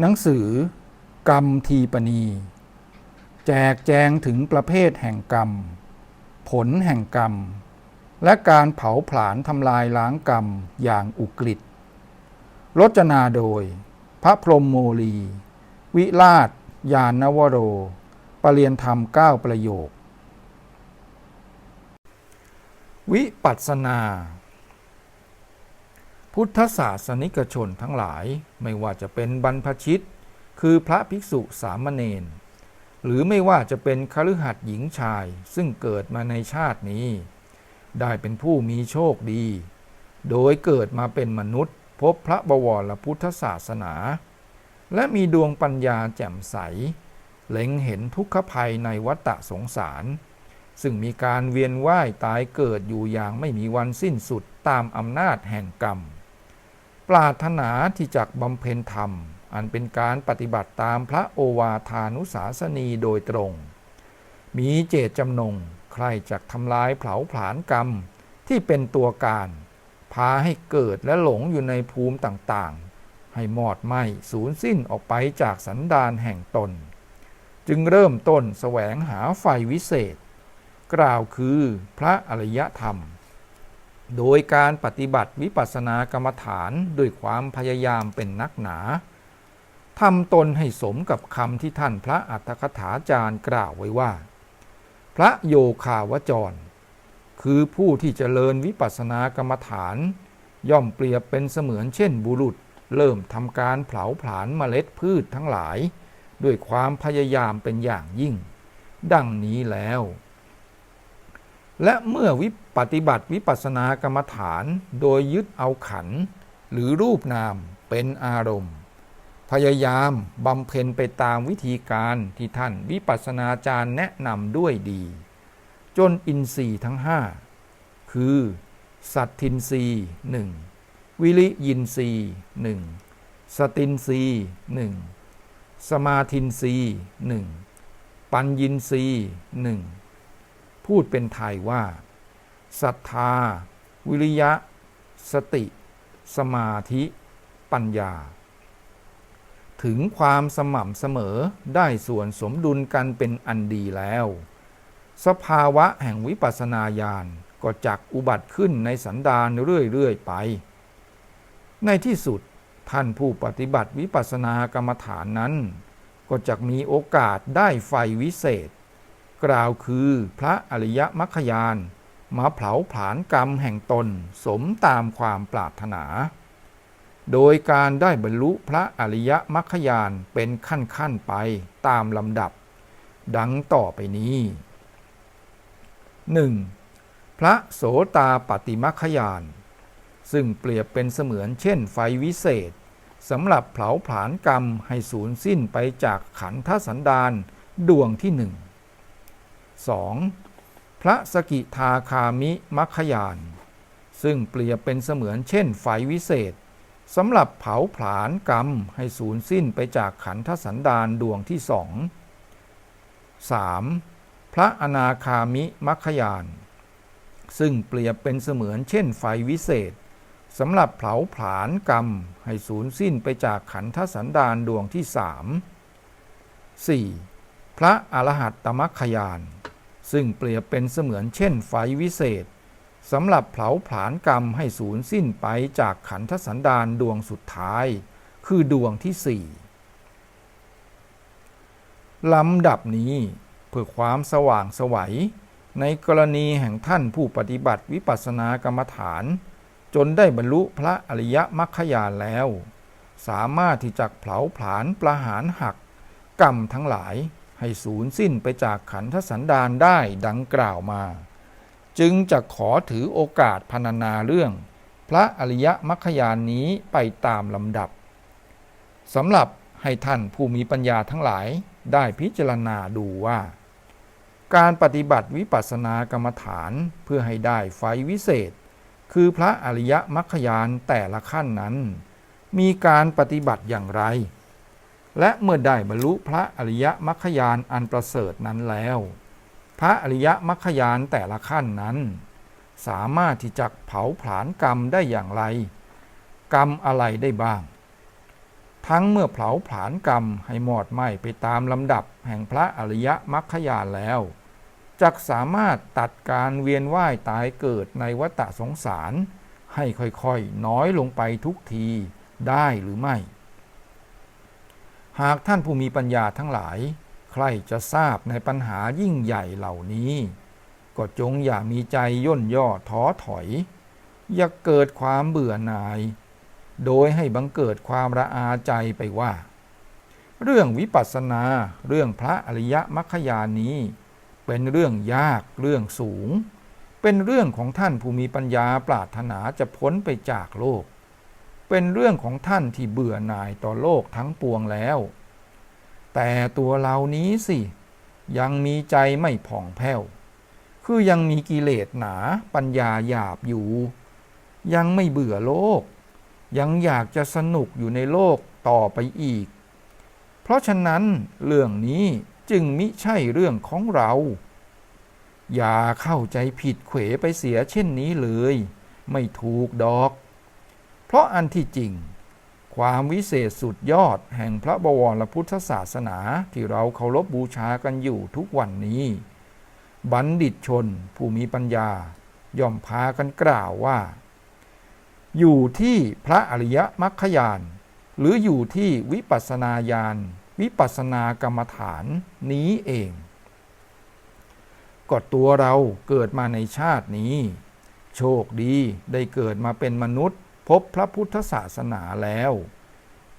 หนังสือกรรมทีปณี แจกแจงถึงประเภทแห่งกรรม ผลแห่งกรรม และการเผาผลาญทำลายล้างกรรมอย่างอุกฤษรจนาโดย พระพรหมโมลี วิราช ยานนวโร ปรเรียนธรรมเก้าประโยค วิปัสสนา พุทธศาสนิกชนทั้งหลายไม่ว่าจะเป็นบรรพชิต คือพระภิกษุสามเณรหรือไม่ว่าจะเป็นคฤหัสถ์หญิงชายซึ่งเกิดมาในชาตินี้ ได้เป็นผู้มีโชคดี โดยเกิดมาเป็นมนุษย์ พบพระบวรพุทธศาสนา และมีดวงปัญญาแจ่มใส เล็งเห็นทุกขภัยในวัฏสงสาร ซึ่งมีการเวียนว่ายตายเกิดอยู่อย่างไม่มีวันสิ้นสุดตามอำนาจแห่งกรรม ปรารถนาที่จักบำเพ็ญธรรม อันเป็นการปฏิบัติตามพระโอวาทานุสาสนีโดยตรง มีเจตจำนงใครจักทำลายเผาผลาญกรรมที่เป็นตัวการ พาให้เกิดและหลงอยู่ในภูมิต่างๆ ให้หมอดไหมสูญสิ้นออกไปจากสันดานแห่งตน จึงเริ่มต้นแสวงหาไฟวิเศษ กล่าวคือพระอริยธรรม โดยการปฏิบัติวิปัสสนากรรมฐานด้วยความพยายามเป็นนักหนาทำตนให้สมกับคำที่ท่านพระอัฏฐกถาจารย์กล่าวไว้ว่า พระโยคาวจร คือผู้ที่เจริญวิปัสสนากรรมฐาน ย่อมเปรียบเป็นเสมือนเช่นบุรุษ เริ่มทำการเผาผลาญเมล็ดพืชทั้งหลาย ด้วยความพยายามเป็นอย่างยิ่ง ดังนี้แล้ว และเมื่อวิปฏิบัติวิปัสสนากรรมฐานโดยยึดเอาขัน หรือรูปนามเป็นอารมณ์ พยายามบำเพ็ญไปตามวิธีการที่ท่านวิปัสสนาจารย์แนะนำด้วยดี จนอินทรีย์ทั้งห้าคือ สัตทินรีหนึ่งวิริยินทรีหนึ่งสตินรีหนึ่งสมาทินรีหนึ่งปัญญินรีหนึ่ง พูดเป็นไทยว่าศรัทธา วิริยะ สติ สมาธิ ปัญญา ถึงความสม่ำเสมอได้ส่วนสมดุลกันเป็นอันดีแล้ว สภาวะแห่งวิปัสสนาญาณก็จักอุบัติขึ้นในสันดานเรื่อย ๆ ไป ในที่สุดท่านผู้ปฏิบัติวิปัสสนากรรมฐานนั้น ก็จะมีโอกาสได้ไฟวิเศษ กล่าวคือพระอริยมรรคยานมาเผาผลาญกรรมแห่งตนสมตามความปรารถนา โดยการได้บรรลุพระอริยมรรคยานเป็นขั้นๆไปตามลำดับ ดังต่อไปนี้ 1. พระโสตาปฏิมัคคยาน ซึ่งเปรียบเป็นเสมือนเช่นไฟวิเศษสำหรับเผาผลาญกรรมให้สูญสิ้นไปจากขันธสันดานดวงที่หนึ่ง 2. พระสกิทาคามิมัคคยาน ซึ่งเปรียบเป็นเสมือนเช่นไฟวิเศษสำหรับเผาผลาญกรรมให้สูญสิ้นไปจากขันธสันดานดวงที่สอง 3. พระอนาคามิมัคคยาน ซึ่งเปรียบเป็นเสมือนเช่นไฟวิเศษสำหรับเผาผลาญกรรมให้สูญสิ้นไปจากขันธสันดานดวงที่สาม 4. พระอรหัตตมัคคยาน ซึ่งเปรียบเป็นเสมือนเช่นไฟวิเศษสำหรับเผาผลาญกรรมให้สูญสิ้นไปจากขันธสันดานดวงสุดท้าย คือดวงที่สี่ลำดับนี้เพื่อความสว่างสวัย ในกรณีแห่งท่านผู้ปฏิบัติวิปัสสนากรรมฐาน จนได้บรรลุพระอริยมรรคญาณแล้ว สามารถที่จะเผาผลาญประหารหักกรรมทั้งหลาย ให้สูญสิ้นไปจากขันธสันดานได้ดังกล่าวมา จึงจะขอถือโอกาสพรรณนาเรื่อง พระอริยมรรคญาณนี้ไปตามลำดับสำหรับให้ท่านผู้มีปัญญาทั้งหลายได้พิจารณาดูว่า การปฏิบัติวิปัสสนากรรมฐานเพื่อให้ได้ไฟวิเศษ คือพระอริยมรรคญาณแต่ละขั้นนั้น มีการปฏิบัติอย่างไร และเมื่อได้บรรลุพระอริยมรรคญาณอันประเสริฐนั้นแล้ว พระอริยมรรคญาณแต่ละขั้นนั้น สามารถที่จะเผาผลาญกรรมได้อย่างไร กรรมอะไรได้บ้าง ทั้งเมื่อเผาผลาญกรรมให้หมอดไหมไปตามลำดับแห่งพระอริยมรรคญาณแล้วจักสามารถตัดการเวียนว่ายตายเกิดในวัฏสงสาร ให้ค่อยๆ น้อยลงไปทุกทีได้หรือไม่ หากท่านผู้มีปัญญาทั้งหลาย ใครจะทราบในปัญหายิ่งใหญ่เหล่านี้ ก็จงอย่ามีใจย่นย่อท้อถอย อย่าเกิดความเบื่อหน่าย โดยให้บังเกิดความระอาใจไปว่า เรื่องวิปัสสนาเรื่องพระอริยมรรคญาณนี้ เป็นเรื่องยากเรื่องสูง เป็นเรื่องของท่านผู้มีปัญญาปรารถนาจะพ้นไปจากโลก เป็นเรื่องของท่านที่เบื่อหน่ายต่อโลกทั้งปวงแล้ว แต่ตัวเรานี้สิ ยังมีใจไม่ผ่องแผ้ว คือยังมีกิเลสหนาปัญญาหยาบอยู่ ยังไม่เบื่อโลก ยังอยากจะสนุกอยู่ในโลกต่อไปอีก เพราะฉะนั้นเรื่องนี้จึงมิใช่เรื่องของเรา อย่าเข้าใจผิดเขวไปเสียเช่นนี้เลย ไม่ถูกดอก เพราะอันที่จริง ความวิเศษสุดยอดแห่งพระบวรพุทธศาสนาที่เราเคารพบบูชากันอยู่ทุกวันนี้ บัณฑิตชนผู้มีปัญญา ย่อมพากันกล่าวว่า อยู่ที่พระอริยมรรคญาณหรืออยู่ที่วิปัสสนาญาณวิปัสสนากรรมฐานนี้เองก็ตัวเราเกิดมาในชาตินี้ โชคดีได้เกิดมาเป็นมนุษย์ พบพระพุทธศาสนาแล้ว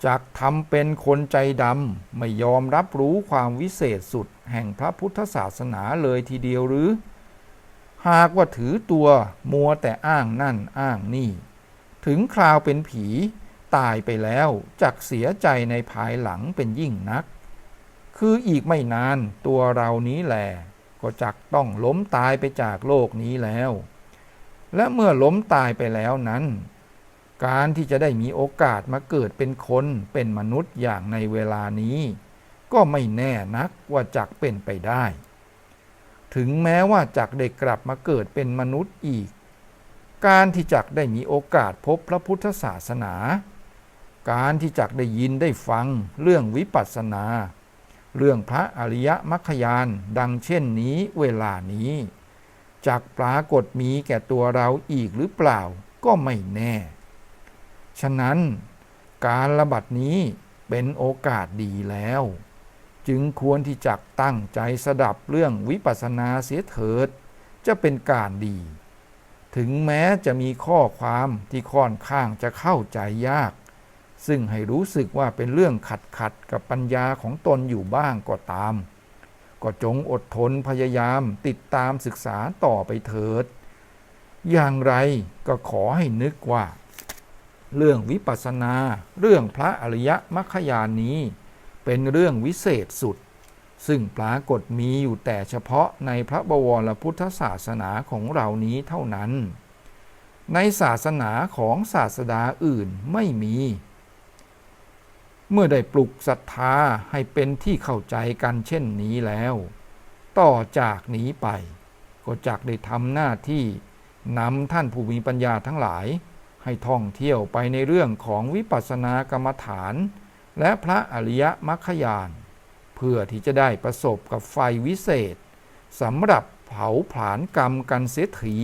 จากทำเป็นคนใจดำไม่ยอมรับรู้ความวิเศษสุดแห่งพระพุทธศาสนาเลยทีเดียวหรือ หากว่าถือตัวมัวแต่อ้างนั่นอ้างนี่ ถึงคราวเป็นผีตายไปแล้วจักเสียใจในภายหลังเป็นยิ่งนัก คืออีกไม่นานตัวเรานี้แหละก็จักต้องล้มตายไปจากโลกนี้แล้ว และเมื่อล้มตายไปแล้วนั้น การที่จะได้มีโอกาสมาเกิดเป็นคนเป็นมนุษย์อย่างในเวลานี้ ก็ไม่แน่นักว่าจักเป็นไปได้ ถึงแม้ว่าจักได้กลับมาเกิดเป็นมนุษย์อีก การที่จักได้มีโอกาสพบพระพุทธศาสนา การที่จักได้ยินได้ฟังเรื่องวิปัสสนา เรื่องพระอริยมรรคยานดังเช่นนี้เวลานี้จักปรากฏมีแก่ตัวเราอีกหรือเปล่าก็ไม่แน่ ฉะนั้นการระบัดนี้เป็นโอกาสดีแล้ว จึงควรที่จักตั้งใจสดับเรื่องวิปัสสนาเสียเถิด จะเป็นการดี ถึงแม้จะมีข้อความที่ค่อนข้างจะเข้าใจยาก ซึ่งให้รู้สึกว่าเป็นเรื่องขัดขัดกับปัญญาของตนอยู่บ้างก็ตาม ก็จงอดทนพยายามติดตามศึกษาต่อไปเถิด อย่างไรก็ขอให้นึกว่า เรื่องวิปัสสนา เรื่องพระอริยมรรคญาณนี้ เป็นเรื่องวิเศษสุด ซึ่งปรากฏมีอยู่แต่เฉพาะในพระบวรพุทธศาสนาของเรานี้เท่านั้น ในศาสนาของศาสดาอื่นไม่มี เมื่อได้ปลุกศรัทธาให้เป็นที่เข้าใจกันเช่นนี้แล้ว ต่อจากนี้ไป ก็จักได้ทำหน้าที่นำท่านผู้มีปัญญาทั้งหลาย ให้ท่องเที่ยวไปในเรื่องของวิปัสสนากรรมฐาน และพระอริยมรรคญาณเพื่อที่จะได้ประสบกับไฟวิเศษสำหรับเผาผลาญกรรมกันเสียที